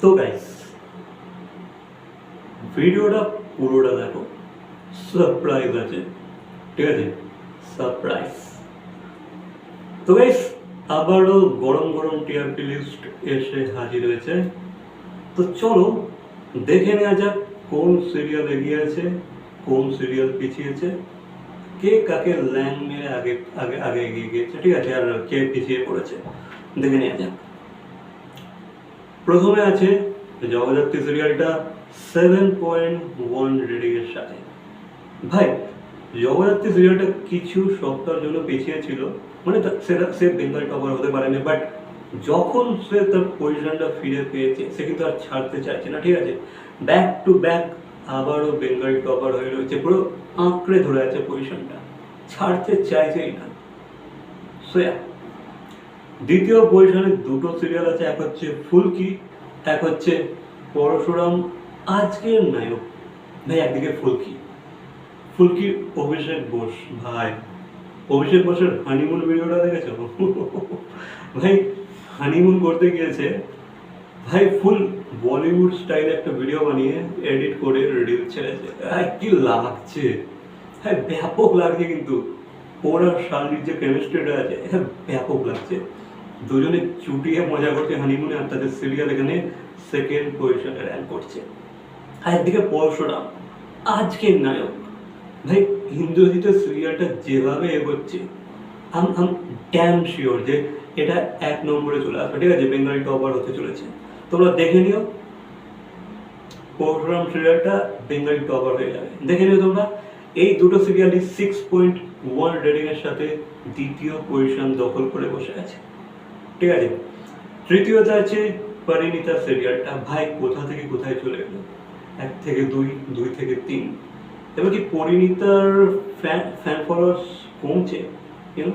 তো গাইস ভিডিওটা পুরোটা দেখো। সারপ্রাইজ আছে, ঠিক আছে? সারপ্রাইজ তো গাইস আবারও গরম গরম টিআরপি লিস্ট এসে হাজির হয়েছে। তো চলো, দেখে নেওয়া যাক কোন সিরিয়াল এগিয়ে আছে, কোন সিরিয়াল পিছিয়েছে, কে কাকে ল্যাং মেরে আগে আগে আগে এগিয়ে গিয়েছে, ঠিক আছে? আর কে পিছিয়ে পড়েছে। দেখে নেওয়া যাক। প্রথমে আছে জগদ্ধাত্রী সিরিয়ালটা সেভেন পয়েন্ট ওয়ান রেডিং এর সাথে। ভাই, জগদ্ধাত্রী সিরিয়ালটা কিছু সপ্তাহের জন্য পিছিয়ে ছিল মানে সেটা সে বেঙ্গল টপার হতে পারেনি বাট যখন সে তার পজিশনটা ফিরে পেয়েছে, সে কিন্তু আর ছাড়তে চাইছে না, ঠিক আছে? ব্যাক টু ব্যাক আবারও বেঙ্গল টপার হয়ে রয়েছে, পুরো আঁকড়ে ধরে আছে পজিশনটা ছাড়তে চাইছেই না। সোয়া দ্বিতীয় পজিশনে দুটো সিরিয়াল আছে, এক হচ্ছে ফুলকি, এক হচ্ছে পরশুরাম। আজকের নায়ক ভাই একদিকে ফুলকি। ফুলকি অভিষেক বোস, ভাই। অভিষেক বোসের হানিমুন ভিডিওটা দেখেছ? ভাই হানিমুন করতে গিয়েছে। ভাই, ফুল বলিউড স্টাইলে একটা ভিডিও বানিয়ে এডিট করে রিল ছেড়েছে। কি লাগছে? হ্যাঁ ব্যাপক লাগছে কিন্তু। ওর শালির যে কেমিস্ট্রিটা আছে হ্যাঁ ব্যাপক লাগছে। দুজনে চুটিয়ে মজা করছে হানিমুনে আর তাদের সিরিয়াল এখানে সেকেন্ড পজিশনে র্যাঙ্ক করছে। আর একদিকে পরশুরাম, আজকের নায়ক। ভাই ইন্দ্রজিতের সিরিয়ালটা যেভাবে এগোচ্ছে, আম আম ড্যাম শিওর যে এটা এক নম্বরে চলে আসবে, ঠিক আছে? বেঙ্গলি টপার হতে চলেছে। তোমরা দেখে নিও, পরশুরাম সিরিয়ালটা বেঙ্গলি টপার হয়ে যাবে। দেখে নিও তোমরা, এই দুটো সিরিয়ালই সিক্স পয়েন্ট ওয়ান রেটিং এর সাথে দ্বিতীয় পজিশন দখল করে বসে আছে। ঠিক আছে। তৃতীয়তে আছে, পরিণীতা সিরিয়ালটা ভাই, কোথা থেকে কোথায় চলে গেল? এক থেকে দুই দুই থেকে তিন। এবার কি পরিণীতার ফ্যান ফ্যান ফলোয়ার্স কমছে? ইউনো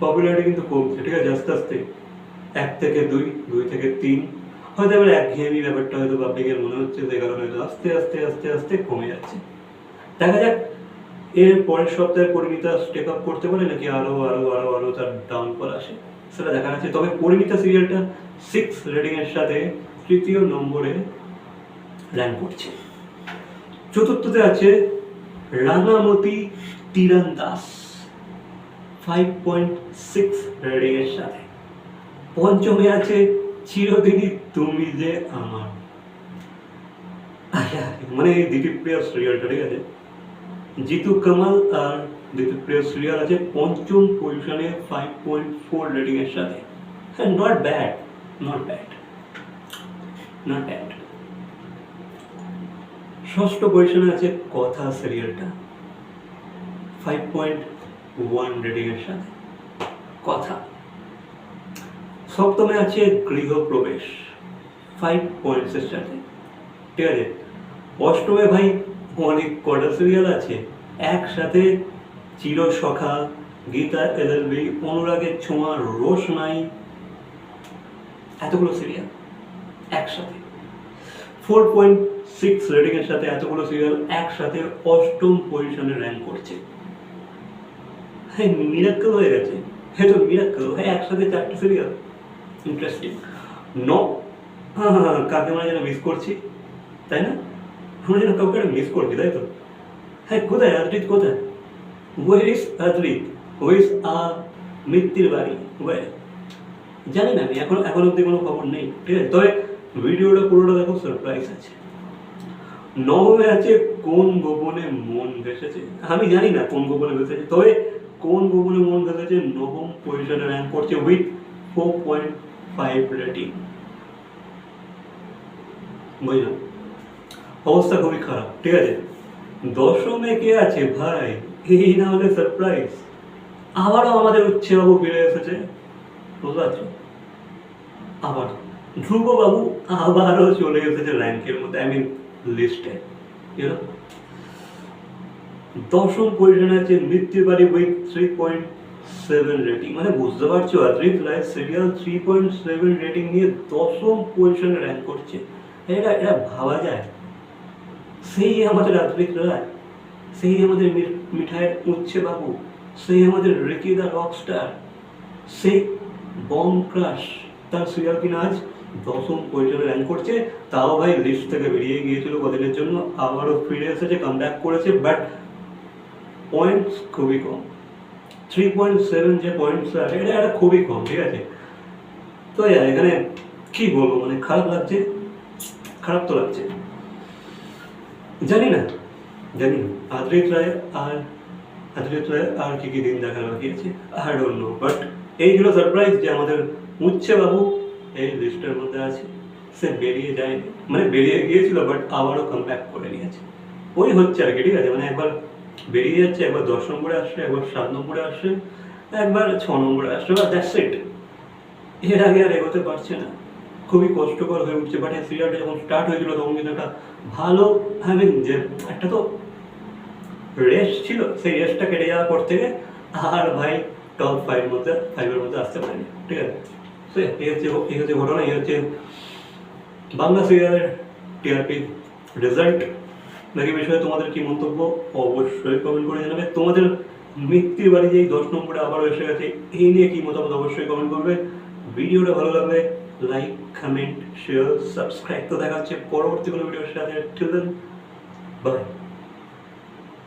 পপুলারিটি কিন্তু কমছে, ঠিক আছে, আস্তে আস্তে। এক থেকে দুই দুই থেকে তিন। হয়তো এবার একঘেয়েমি ব্যাপারটা হয়তো পাবলিকের মনে হচ্ছে, যে কারণে আস্তে আস্তে আস্তে আস্তে কমে যাচ্ছে। দেখা যাক এর পরের সপ্তাহে পরিণীতা স্টেপ আপ করতে পারে নাকি আরও আরও আরও আরও তার ডাউন ডাউনফল আসে? সেটা দেখা যাচ্ছে। তবে পরিণীতা সিরিয়ালটা সিক্স রেটিং এর সাথে তৃতীয় নম্বরে র্যাঙ্ক করছে। চতুর্থতে আছে Rangamati Tirandaj five point six rating এর সাথে। পঞ্চমে আছে চিরদিনই তুমি যে আমার। মানে এই দিলীপ্রিয়া সিরিয়ালটা ঠিক আছে? জিতু কামাল আর দিলীপ্রিয়া সিরিয়াল আছে পঞ্চম পজিশনে ফাইভ পয়েন্ট ফোর রেটিং এর সাথে। হ্যাঁ not bad not bad not bad ষষ্ঠ পজিশনে আছে কথা সিরিয়ালটা ফাইভ পয়েন্ট ওয়ান রেটিং এর সাথে। কথা। সপ্তমে আছে গৃহপ্রবেশ ফাইভ পয়েন্টসের সাথে। ঠিক আছে? অষ্টমে ভাই অনেক কটা সিরিয়াল আছে। একসাথে চিরসখা গীতা, এলএলবি, অনুরাগের ছোঁয়া রোশ নাই এতগুলো সিরিয়াল একসাথে। ফোর পয়েন্ট সিক্স রেটিং এর সাথে এতগুলো সিরিয়াল একসাথে অষ্টম পজিশনে র্যাঙ্ক করছে। হ্যাঁ মিরাক্কেল হয়ে গেছে। হ্যাঁ তো মিরাক্কেল হ্যাঁ একসাথে চারটে সিরিয়াল ইন্টারেস্টিং ন কাকে আমরা যেন মিস করছি, তাই না? আমরা যেন কাউকে মিস করছি তাই তো? হ্যাঁ কোথায় আদ্রিত, কোথায়? Where is Adrit? ওয়ার আ মৃত্যুর বাড়ি? ওয়ার জানি না আমি, এখন এখন অব্দি কোনো খবর নেই, ঠিক আছে? তবে ভিডিওটা পুরোটা দেখো সারপ্রাইজ আছে। নবমে আছে, কোন গোপনে মন ভেসেছে আমি জানি না কোন গোপনে ভেসেছে তবে কোন গোপনে মন ভেসেছে নবম পজিশনে র্যাঙ্ক করছে with four point five rating বুঝলাম? অবস্থা খুবই খারাপ, ঠিক আছে? দশমে কে আছে ভাই? এই না হলে সারপ্রাইজ আবারও আমাদের উচ্ছে বাবু ফিরে এসেছে। বুঝতে পারছ? আবার ধ্রুব বাবু আবারও চলে এসেছে র্যাঙ্কের মধ্যে আই মিন লিস্টে দশম পজিশনে আছে মৃত্যুর বাড়ি with three point seven rating মানে বুঝতে পারছ? Adrit Roy serial three point seven rating নিয়ে দশম পজিশনে র্যাঙ্ক করছে। এটা এটা ভাবা যায়। সেই আমাদের আদ্রিত রায় সেই আমাদের মি- মিঠাইয়ের উচ্ছে বাবু, সেই আমাদের রিকি দা রকস্টার সেই বম ক্রাশ তার সিরিয়াল কিনা আজ দশম পজিশনে র্যাঙ্ক করছে, তাও ভাই লিস্ট থেকে বেরিয়ে গিয়েছিল কদিনের জন্য, আবারও ফিরে এসেছে কাম ব্যাক করেছে বাট পয়েন্টস খুবই কম। থ্রি পয়েন্ট সেভেন যে পয়েন্টস আছে এটা একটা খুবই কম, ঠিক আছে? তো এখানে কি বলব মানে খারাপ লাগছে, খারাপ তো লাগছে। জানি না জানি না আদ্রিত রায় আর আদ্রিত রায় আর কি কি দিন দেখার বাকি আছে? ডোন্ট নো বাট এইগুলো সারপ্রাইজ যে আমাদের উচ্ছে বাবু এই লিস্টের মধ্যে আছে। সে বেরিয়ে যায়নি। মানে বেরিয়ে গিয়েছিল বাট আবারও কাম ব্যাক করে নিয়েছে। ওই হচ্ছে আর কি, ঠিক আছে? মানে একবার বেরিয়ে যাচ্ছে, একবার দশ নম্বরে আসছে, একবার সাত নম্বরে আসছে, একবার ছ নম্বরে আসছে বা দ্যাটস ইট এর আগে আর এগোতে পারছে না। খুবই কষ্টকর হয়ে উঠছে। বাট সিরিয়ালটা যখন স্টার্ট হয়েছিল, তখন কিন্তু একটা ভালো হ্যাভিং যে একটা তো রেস্ট ছিল, সেই রেস্টটা কেটে যাওয়ার পর থেকে আর ভাই টপ ফাইভ মধ্যে ফাইভের মধ্যে আসতে পারেনি। ঠিক আছে? সে এই হচ্ছে এই হচ্ছে ঘটনা, এই হচ্ছে বাংলা সিরিয়ালের টিআরপি রেজাল্ট নাকি বিষয়ে তোমাদের কি মন্তব্য অবশ্যই কমেন্ট করে জানাবে। তোমাদের মৃত্যুর বাড়ি যে দশ নম্বরে আবারও এসে গেছে, এই নিয়ে কি মতামত অবশ্যই কমেন্ট করবে। ভিডিওটা ভালো লাগলে লাইক কমেন্ট শেয়ার সাবস্ক্রাইব তো দেখা হচ্ছে পরবর্তী কোনো ভিডিওর সাথে। বাই